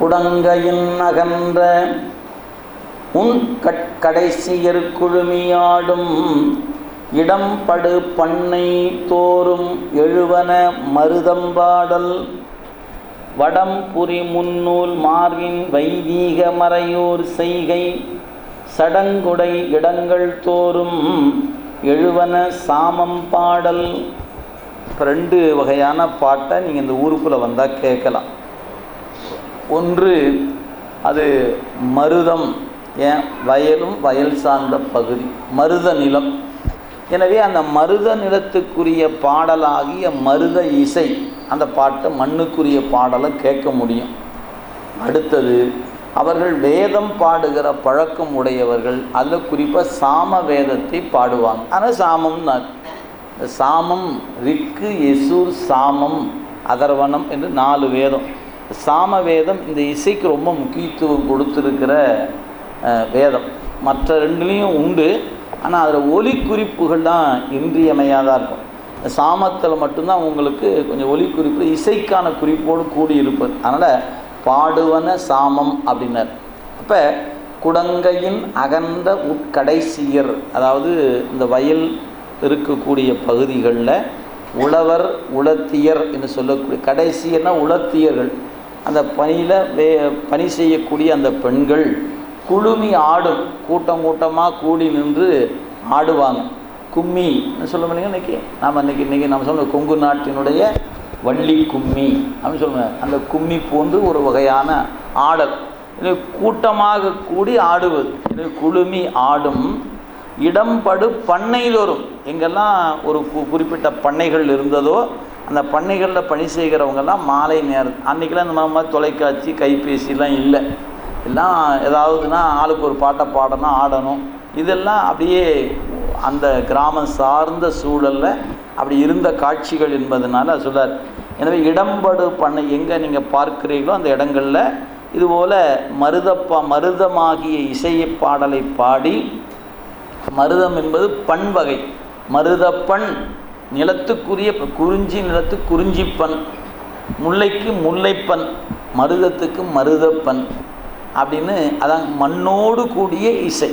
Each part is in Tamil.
குடங்கையின் அகன்ற உன் கடைசியர் எருக்குழுமியாடும் இடம்படு பண்ணை தோறும் எழுவன மருதம்பாடல் வடம்புரி முன்னூல் மார்பின் வைதீக மறையோர் செய்கை. சடங்குடை இடங்கள் தோறும் எழுவன சாமம் பாடல். ரெண்டு வகையான பாட்டை நீங்கள் இந்த ஊருக்குள்ளே வந்தால் கேட்கலாம். ஒன்று அது மருதம் ஏன்? வயலும் வயல் சார்ந்த பகுதி மருத நிலம். எனவே அந்த மருத நிலத்துக்குரிய பாடலாகிய மருத இசை அந்த பாட்டை மண்ணுக்குரிய பாடலை கேட்க முடியும். அடுத்தது அவர்கள் வேதம் பாடுகிற பழக்கம் உடையவர்கள் அதில் குறிப்பாக சாம வேதத்தை பாடுவாங்க. ஆனால் சாமம் இந்த சாமம் ரிக்கு எசூர் சாமம் அதர்வனம் என்று நாலு வேதம். சாம வேதம் இந்த இசைக்கு ரொம்ப முக்கியத்துவம் கொடுத்துருக்கிற வேதம். மற்ற ரெண்டுலேயும் உண்டு. ஆனால் அதில் ஒலி குறிப்புகள் தான் இன்றியமையாதாக இருக்கும் சாமத்தில் மட்டும்தான் உங்களுக்கு கொஞ்சம் ஒலி குறிப்பு இசைக்கான குறிப்போடு கூடி இருப்பது அதனால் பாடுவன சாமம் அப்படின்னார். அப்போ குடங்கையின் அகன்ற உட்கடைசியர் அதாவது இந்த வயல் இருக்கக்கூடிய பகுதிகளில் உழவர் உளத்தியர் என்று சொல்லக்கூடிய கடைசியர்னா உளத்தியர்கள் அந்த பணியில் வே பணி செய்யக்கூடிய அந்த பெண்கள் குழுமி ஆடும் கூட்டம் கூட்டமாக கூடி நின்று ஆடுவாங்க. கும்மி சொல்ல முடியுங்க இன்றைக்கி நாம் இன்றைக்கி இன்றைக்கி நம்ம சொன்ன கொங்கு நாட்டினுடைய வள்ளி கும்மி அப்படின்னு சொல்லுவேன் அந்த கும்மி போன்று ஒரு வகையான ஆடல். இது கூட்டமாக கூடி ஆடுவது. இது குழுமி ஆடும் இடம்படு பண்ணைதோறும் எங்கெல்லாம் ஒரு குறிப்பிட்ட பண்ணைகள் இருந்ததோ அந்த பண்ணைகளில் பணி செய்கிறவங்கெல்லாம் மாலை நேரம் அன்றைக்கெல்லாம் இந்த மாதிரி தொலைக்காட்சி கைபேசிலாம் இல்லை. எல்லாம் ஏதாவதுன்னா ஆளுக்கு ஒரு பாட்டை பாடணும் ஆடணும். இதெல்லாம் அப்படியே அந்த கிராமம் சார்ந்த சூழலில் அப்படி இருந்த காட்சிகள் என்பதனால சொல்லார் எனவே இடம்படு பண்ணை எங்கே நீங்கள் பார்க்குறீங்களோ அந்த இடங்களில் இதுபோல் மருதப்பா மருதமாகிய இசையை பாடலை பாடி மருதம் என்பது பண் வகை. மருதப்பண் நிலத்துக்குரிய குறிஞ்சி நிலத்து குறிஞ்சிப்பண். முல்லைக்கு முல்லைப்பண் மருதத்துக்கு மருதப்பண் அப்படின்னு அதான் மண்ணோடு கூடிய இசை.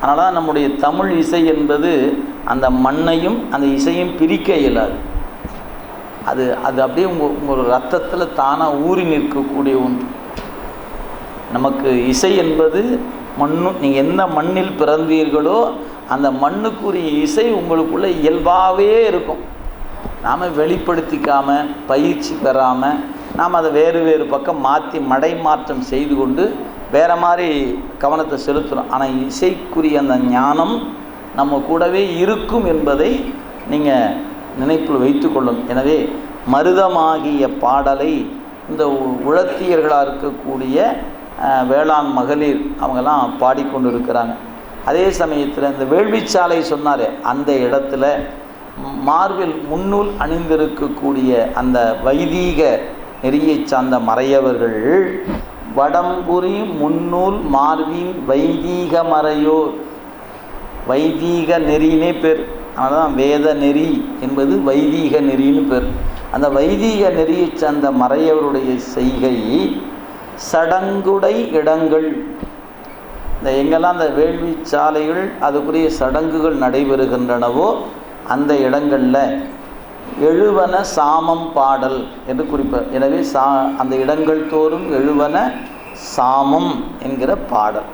அதனால தான் நம்முடைய தமிழ் இசை என்பது அந்த மண்ணையும் அந்த இசையும் பிரிக்க இயலாது. அது அது அப்படியே உங்கள் உங்கள் ரத்தத்தில் தானாக ஊறி நிற்கக்கூடிய ஒன்று. நமக்கு இசை என்பது மண்ணு நீங்கள் எந்த மண்ணில் பிறந்தீர்களோ அந்த மண்ணுக்குரிய இசை உங்களுக்குள்ளே இயல்பாகவே இருக்கும். நாம் வெளிப்படுத்திக்காமல் பயிற்சி பெறாமல் நாம் அதை வேறு வேறு பக்கம் மாற்றி மடை மாற்றம் செய்து கொண்டு வேறு மாதிரி கவனத்தை செலுத்துகிறோம் ஆனால் இசைக்குரிய அந்த ஞானம் நம்ம கூடவே இருக்கும் என்பதை நீங்கள் நினைப்பில் வைத்து கொள்ளும் எனவே மருதமாகிய பாடலை இந்த உழத்தியர்களாக இருக்கக்கூடிய வேளாண் மகளிர் அவங்கெல்லாம் பாடிக்கொண்டு இருக்கிறாங்க அதே சமயத்தில் இந்த வேள்விச்சாலை சொன்னார் அந்த இடத்துல மார்பில் முன்னூல் அணிந்திருக்கக்கூடிய அந்த வைதீக நெறியை சார்ந்த மறையவர்கள் வடம்புரி முன்னூல் மார்பின் வைதீக மறையோர். வைதீக நெறினே பேர். அதனால தான் வேத நெறி என்பது வைதீக நெறின்னு பேர். அந்த வைதீக நெறியை சார்ந்த மறையவருடைய செய்கை சடங்குடை இடங்கள். இந்த எங்கெல்லாம் அந்த வேள்வி சாலைகள் அதுக்குரிய சடங்குகள் நடைபெறுகின்றனவோ அந்த இடங்களில் எழுவன சாமம் பாடல் என்று குறிப்பார் எனவே சா அந்த இடங்கள் தோறும் எழுவன சாமம் என்கிற பாடல்.